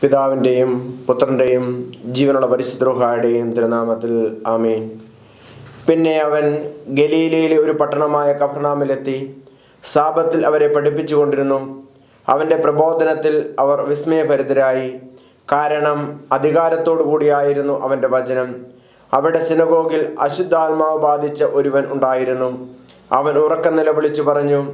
പിതാവിന്റെയും പുത്രന്റെയും ജീവനുള്ള പരിശുദ്രോഹായുടെയും തിരുനാമത്തിൽ ആമേൻ. പിന്നെ അവൻ ഗലീലയിലെ ഒരു പട്ടണമായ കഫർണാമിലെത്തി സാപത്തിൽ അവരെ പഠിപ്പിച്ചുകൊണ്ടിരുന്നു. അവന്റെ പ്രബോധനത്തിൽ അവർ വിസ്മയഭരിതരായി. കാരണം അധികാരത്തോടു കൂടിയായിരുന്നു അവന്റെ വചനം. അവിടെ സിനഗോഗിൽ അശുദ്ധാത്മാവ് ബാധിച്ച ഒരുവൻ ഉണ്ടായിരുന്നു. അവൻ ഉറക്കം നിലവിളിച്ചു പറഞ്ഞു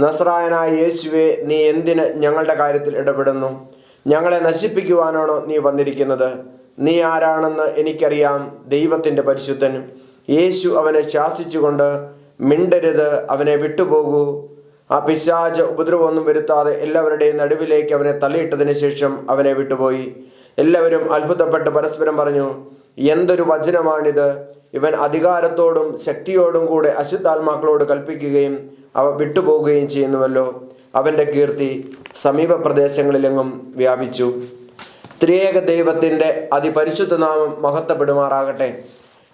നസ്രായനായ യേശുവെ നീ എന്തിന് ഞങ്ങളുടെ കാര്യത്തിൽ ഇടപെടുന്നു? ഞങ്ങളെ നശിപ്പിക്കുവാനാണോ നീ വന്നിരിക്കുന്നത്? നീ ആരാണെന്ന് എനിക്കറിയാം ദൈവത്തിന്റെ പരിശുദ്ധൻ. യേശു അവനെ ശാസിച്ചുകൊണ്ട് മിണ്ടരുത് അവനെ വിട്ടുപോകൂ. ആ പിശാച ഉപദ്രവമൊന്നും വരുത്താതെ എല്ലാവരുടെയും നടുവിലേക്ക് അവനെ തള്ളിയിട്ടതിന് ശേഷം അവനെ വിട്ടുപോയി. എല്ലാവരും അത്ഭുതപ്പെട്ട് പരസ്പരം പറഞ്ഞു എന്തൊരു വചനമാണിത്. ഇവൻ അധികാരത്തോടും ശക്തിയോടും കൂടെ അശുദ്ധാത്മാക്കളോട് കൽപ്പിക്കുകയും അവ വിട്ടുപോകുകയും ചെയ്യുന്നുവല്ലോ. അവന്റെ കീർത്തി സമീപ പ്രദേശങ്ങളിലെങ്ങും വ്യാപിച്ചു. ത്രിയേക ദൈവത്തിന്റെ അതിപരിശുദ്ധ നാമം മഹത്വപ്പെടുമാറാകട്ടെ.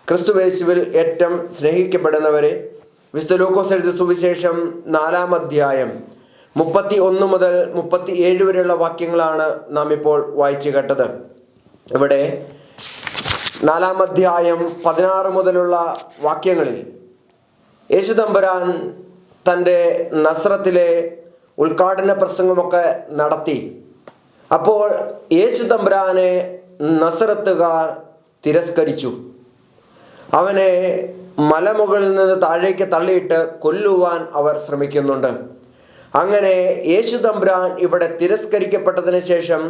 ക്രിസ്തുവേശുവിൽ ഏറ്റവും സ്നേഹിക്കപ്പെടുന്നവരെ വിശുദ്ധ സുവിശേഷം നാലാം അധ്യായം മുപ്പത്തി ഒന്ന് മുതൽ മുപ്പത്തി ഏഴ് വരെയുള്ള വാക്യങ്ങളാണ് നാം ഇപ്പോൾ വായിച്ചു കേട്ടത് ഇവിടെ നാലാം അധ്യായം പതിനാറ് മുതലുള്ള വാക്യങ്ങളിൽ യേശു തമ്പുരാൻ തന്റെ നസ്രത്തിലെ ഉദ്ഘാടന പ്രസംഗമൊക്കെ നടത്തി. അപ്പോൾ യേശു തമ്പുരാനെ നസറത്തുകാർ തിരസ്കരിച്ചു. അവനെ മലമുകളിൽ നിന്ന് താഴേക്ക് തള്ളിയിട്ട് കൊല്ലുവാൻ അവർ ശ്രമിക്കുന്നുണ്ട്. അങ്ങനെ യേശു തമ്പുരാൻ ഇവിടെ തിരസ്കരിക്കപ്പെട്ടതിന് ശേഷം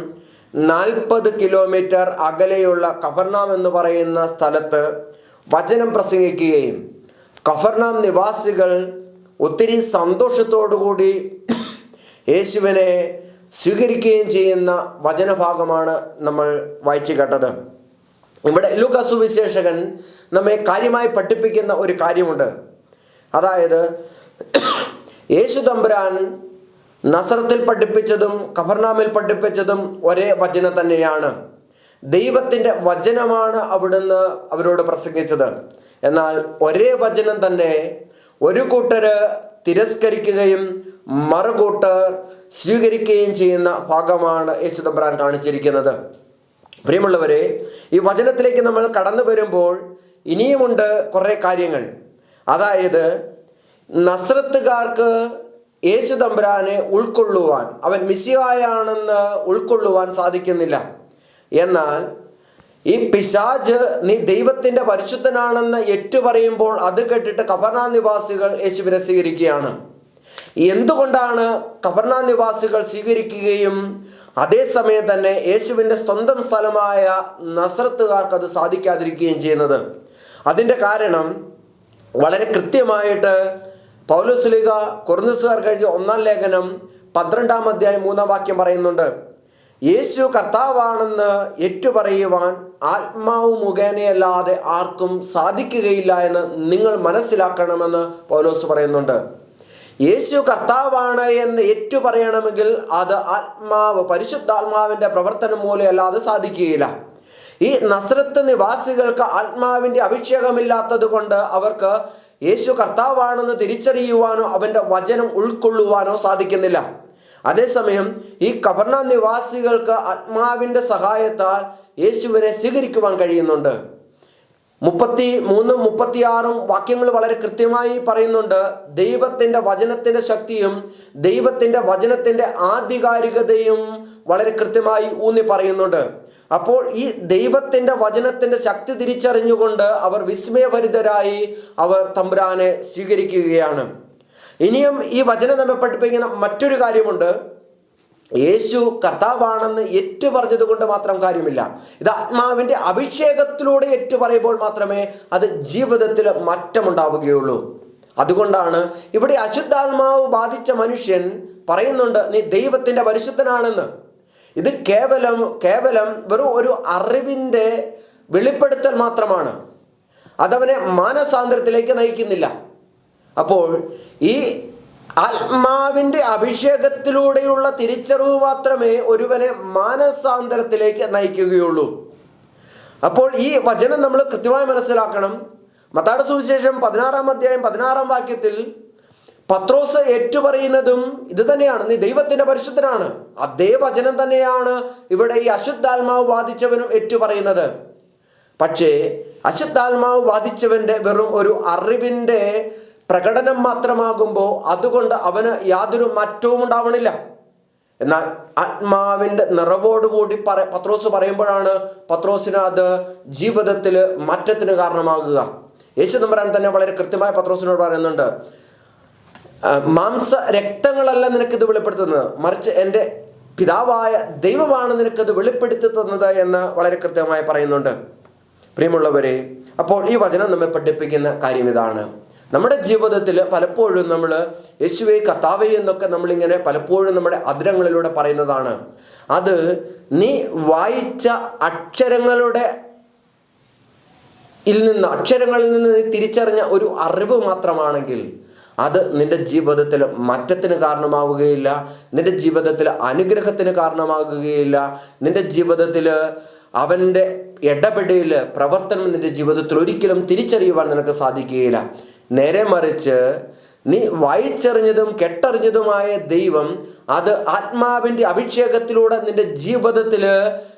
നാൽപ്പത് കിലോമീറ്റർ അകലെയുള്ള കഫർനാം എന്ന് പറയുന്ന സ്ഥലത്ത് വചനം പ്രസംഗിക്കുകയും കഫർനാം നിവാസികൾ ഒത്തിരി സന്തോഷത്തോടുകൂടി യേശുവിനെ സ്വീകരിക്കുകയും ചെയ്യുന്ന വചനഭാഗമാണ് നമ്മൾ വായിച്ചു കേട്ടത്. ഇവിടെ ലൂക്ക സുവിശേഷകൻ നമ്മെ കാര്യമായി പഠിപ്പിക്കുന്ന ഒരു കാര്യമുണ്ട്. അതായത് യേശു തമ്പുരാൻ നസറത്തിൽ പഠിപ്പിച്ചതും കഫർനാമിൽ പഠിപ്പിച്ചതും ഒരേ വചനം തന്നെയാണ്. ദൈവത്തിന്റെ വചനമാണ് അവിടുന്ന് അവരോട് പ്രസംഗിച്ചത്. എന്നാൽ ഒരേ വചനം തന്നെ ഒരു കൂട്ടര് തിരസ്കരിക്കുകയും മറുകൂട്ടർ സ്വീകരിക്കുകയും ചെയ്യുന്ന ഭാഗമാണ് യേശുദബ്രാൻ കാണിച്ചിരിക്കുന്നത്. പ്രിയമുള്ളവരെ ഈ വചനത്തിലേക്ക് നമ്മൾ കടന്നു വരുമ്പോൾ ഇനിയുമുണ്ട് കുറേ കാര്യങ്ങൾ. അതായത് നസ്രത്തുകാർക്ക് യേശു തമ്പുരാനെ ഉൾക്കൊള്ളുവാൻ അവൻ മിസിയായാണെന്ന് ഉൾക്കൊള്ളുവാൻ സാധിക്കുന്നില്ല. എന്നാൽ ഈ പിശാജ് നീ ദൈവത്തിന്റെ പരിശുദ്ധനാണെന്ന് ഏറ്റുപറയുമ്പോൾ അത് കേട്ടിട്ട് കഫർണ നിവാസികൾ യേശുവിനെ സ്വീകരിക്കുകയാണ്. എന്തുകൊണ്ടാണ് കവർണ നിവാസികൾ സ്വീകരിക്കുകയും അതേസമയം തന്നെ യേശുവിന്റെ സ്വന്തം സ്ഥലമായ നസ്രത്തുകാർക്ക് അത് സാധിക്കാതിരിക്കുകയും ചെയ്യുന്നത്? അതിന്റെ കാരണം വളരെ കൃത്യമായിട്ട് പൗലോസ്ലിക കുറുന്നസുകാർ കഴിഞ്ഞ ഒന്നാം ലേഖനം പന്ത്രണ്ടാം അധ്യായം മൂന്നാം വാക്യം പറയുന്നുണ്ട്. യേശു കർത്താവാണെന്ന് ഏറ്റുപറയുവാൻ ആത്മാവ് മുഖേനയല്ലാതെ ആർക്കും സാധിക്കുകയില്ല എന്ന് നിങ്ങൾ മനസ്സിലാക്കണമെന്ന് പൗലോസ് പറയുന്നുണ്ട്. യേശു കർത്താവാണ് എന്ന് ഏറ്റു പറയണമെങ്കിൽ അത് ആത്മാവ് പരിശുദ്ധാത്മാവിന്റെ പ്രവർത്തനം മൂലമല്ലാതെ സാധിക്കുകയില്ല. ഈ നസ്രത്ത് നിവാസികൾക്ക് ആത്മാവിന്റെ അഭിഷേകമില്ലാത്തത് കൊണ്ട് അവർക്ക് യേശു കർത്താവാണെന്ന് തിരിച്ചറിയുവാനോ അവന്റെ വചനം ഉൾക്കൊള്ളുവാനോ സാധിക്കുന്നില്ല. അതേസമയം ഈ കവർണ നിവാസികൾക്ക് ആത്മാവിന്റെ സഹായത്താൽ യേശുവിനെ സ്വീകരിക്കുവാൻ കഴിയുന്നുണ്ട്. മുപ്പത്തി മൂന്നും മുപ്പത്തിയാറും വാക്യങ്ങൾ വളരെ കൃത്യമായി പറയുന്നുണ്ട്. ദൈവത്തിന്റെ വചനത്തിന്റെ ശക്തിയും ദൈവത്തിന്റെ വചനത്തിന്റെ ആധികാരികതയും വളരെ കൃത്യമായി ഊന്നി പറയുന്നുണ്ട്. അപ്പോൾ ഈ ദൈവത്തിന്റെ വചനത്തിന്റെ ശക്തി തിരിച്ചറിഞ്ഞുകൊണ്ട് അവർ വിസ്മയഭരിതരായി അവർ തമ്പുരാനെ സ്വീകരിക്കുകയാണ്. ഇനിയും ഈ വചനം നമ്മെ പഠിപ്പിക്കുന്ന മറ്റൊരു കാര്യമുണ്ട്. യേശു കർത്താവാണെന്ന് ഏറ്റു പറഞ്ഞത് കൊണ്ട് മാത്രം കാര്യമില്ല. ഇത് ആത്മാവിന്റെ അഭിഷേകത്തിലൂടെ ഏറ്റു പറയുമ്പോൾ മാത്രമേ അത് ജീവിതത്തിൽ മാറ്റമുണ്ടാവുകയുള്ളൂ. അതുകൊണ്ടാണ് ഇവിടെ അശുദ്ധാത്മാവ് ബാധിച്ച മനുഷ്യൻ പറയുന്നുണ്ട് നീ ദൈവത്തിന്റെ പരിശുദ്ധനാണെന്ന്. ഇത് കേവലം കേവലം വെറും ഒരു അറിവിന്റെ വെളിപ്പെടുത്തൽ മാത്രമാണ്. അതവനെ മാനസാന്തരത്തിലേക്ക് നയിക്കുന്നില്ല. അപ്പോൾ ഈ ആത്മാവിന്റെ അഭിഷേകത്തിലൂടെയുള്ള തിരിച്ചറിവ് മാത്രമേ ഒരുവനെ മാനസാന്തരത്തിലേക്ക് നയിക്കുകയുള്ളൂ. അപ്പോൾ ഈ വചനം നമ്മൾ കൃത്യമായി മനസ്സിലാക്കണം. മത്താട് സുവിശേഷം പതിനാറാം അധ്യായം പതിനാറാം വാക്യത്തിൽ പത്രോസ് ഏറ്റുപറയുന്നതും ഇത് തന്നെയാണ്. നീ ദൈവത്തിന്റെ പരിശുദ്ധനാണ്. അതേ വചനം തന്നെയാണ് ഇവിടെ ഈ അശുദ്ധാത്മാവ് ബാധിച്ചവനും ഏറ്റുപറയുന്നത്. പക്ഷേ അശുദ്ധാത്മാവ് ബാധിച്ചവന്റെ വെറും ഒരു അറിവിന്റെ പ്രകടനം മാത്രമാകുമ്പോൾ അതുകൊണ്ട് അവന് യാതൊരു മാറ്റവും ഉണ്ടാവണില്ല. എന്നാൽ ആത്മാവിന്റെ നിറവോടുകൂടി പറ പത്രോസ് പറയുമ്പോഴാണ് പത്രോസിന് അത് ജീവിതത്തിൽ മാറ്റത്തിന് കാരണമാകുക. യേശു നമ്പരാൻ തന്നെ വളരെ കൃത്യമായി പത്രോസിനോട് പറയുന്നുണ്ട് മാംസ രക്തങ്ങളല്ല നിനക്കിത് വെളിപ്പെടുത്തുന്നത്. മറിച്ച് എന്റെ പിതാവായ ദൈവമാണ് നിനക്കത് വെളിപ്പെടുത്തി തന്നത് എന്ന് വളരെ കൃത്യമായി പറയുന്നുണ്ട്. പ്രിയമുള്ളവരെ അപ്പോൾ ഈ വചനം നമ്മെ പഠിപ്പിക്കുന്ന കാര്യം ഇതാണ്. നമ്മുടെ ജീവിതത്തിൽ പലപ്പോഴും നമ്മൾ യേശുവേ കർത്താവേ എന്നൊക്കെ നമ്മളിങ്ങനെ പലപ്പോഴും നമ്മുടെ അതിരങ്ങളിലൂടെ പറയുന്നതാണ്. അത് നീ വായിച്ച അക്ഷരങ്ങളുടെ ഇൽ നിന്ന് അക്ഷരങ്ങളിൽ നിന്ന് നീ തിരിച്ചറിഞ്ഞ ഒരു അറിവ് മാത്രമാണെങ്കിൽ അത് നിന്റെ ജീവിതത്തിൽ മാറ്റത്തിന് കാരണമാവുകയില്ല നിന്റെ ജീവിതത്തിൽ അനുഗ്രഹത്തിന് കാരണമാകുകയില്ല നിന്റെ ജീവിതത്തിൽ അവന്റെ ഇടപെടൽ പ്രവർത്തനം നിന്റെ ജീവിതത്തിൽ ഒരിക്കലും തിരിച്ചറിയുവാൻ നിനക്ക് സാധിക്കുകയില്ല. നേരെ മറിച്ച് നീ വായിച്ചറിഞ്ഞതും കെട്ടറിഞ്ഞതുമായ ദൈവം അത് ആത്മാവിന്റെ അഭിഷേകത്തിലൂടെ നിന്റെ ജീവിതത്തിൽ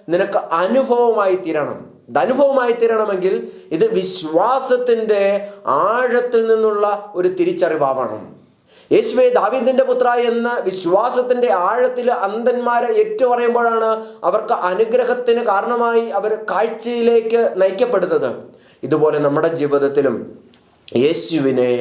നിനക്ക് അനുഭവമായി തീരണം. അനുഭവമായി തീരണമെങ്കിൽ ഇത് വിശ്വാസത്തിന്റെ ആഴത്തിൽ നിന്നുള്ള ഒരു തിരിച്ചറിവാവണം. യേശുവേ ദാവീദിന്റെ പുത്ര എന്ന വിശ്വാസത്തിന്റെ ആഴത്തിൽ അന്ധന്മാരെ ഏറ്റു പറയുമ്പോഴാണ് അവർക്ക് അനുഗ്രഹത്തിന് കാരണമായി അവർ കാഴ്ചയിലേക്ക് നയിക്കപ്പെടുന്നത്. ഇതുപോലെ നമ്മുടെ ജീവിതത്തിലും യേശുവിനെ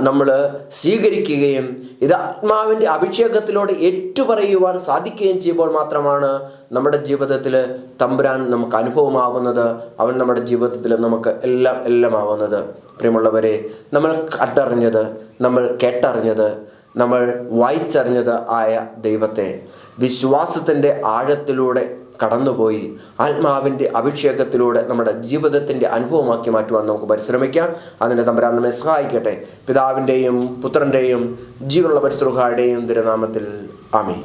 നമ്മൾ സ്വീകരിക്കുകയും ഇത് ആത്മാവിന്റെ അഭിഷേകത്തിലൂടെ ഏറ്റുപറയുവാൻ സാധിക്കുകയും ചെയ്യുമ്പോൾ മാത്രമാണ് നമ്മുടെ ജീവിതത്തിൽ തമ്പുരാൻ നമുക്ക് അനുഭവമാവുന്നത് അവൻ നമ്മുടെ ജീവിതത്തിൽ നമുക്ക് എല്ലാം എല്ലാം ആവുന്നത് പ്രിയമുള്ളവരെ നമ്മൾ കണ്ടറിഞ്ഞത് നമ്മൾ കേട്ടറിഞ്ഞത് നമ്മൾ വായിച്ചറിഞ്ഞത് ആയ ദൈവത്തെ. വിശ്വാസത്തിന്റെ ആഴത്തിലൂടെ കടന്നുപോയി. ആത്മാവിന്റെ അഭിഷേകത്തിലൂടെ നമ്മുടെ ജീവിതത്തിന്റെ അനുഭവമാക്കി മാറ്റുവാൻ നമുക്ക് പരിശ്രമിക്കാം. അതിന്റെ തമ്പരാൻ നമ്മെ സഹായിക്കട്ടെ. പിതാവിന്റെയും പുത്രന്റെയും ജീവനുള്ള പരിശ്രുഹായുടെയും തിരുനാമത്തിൽ ആമേ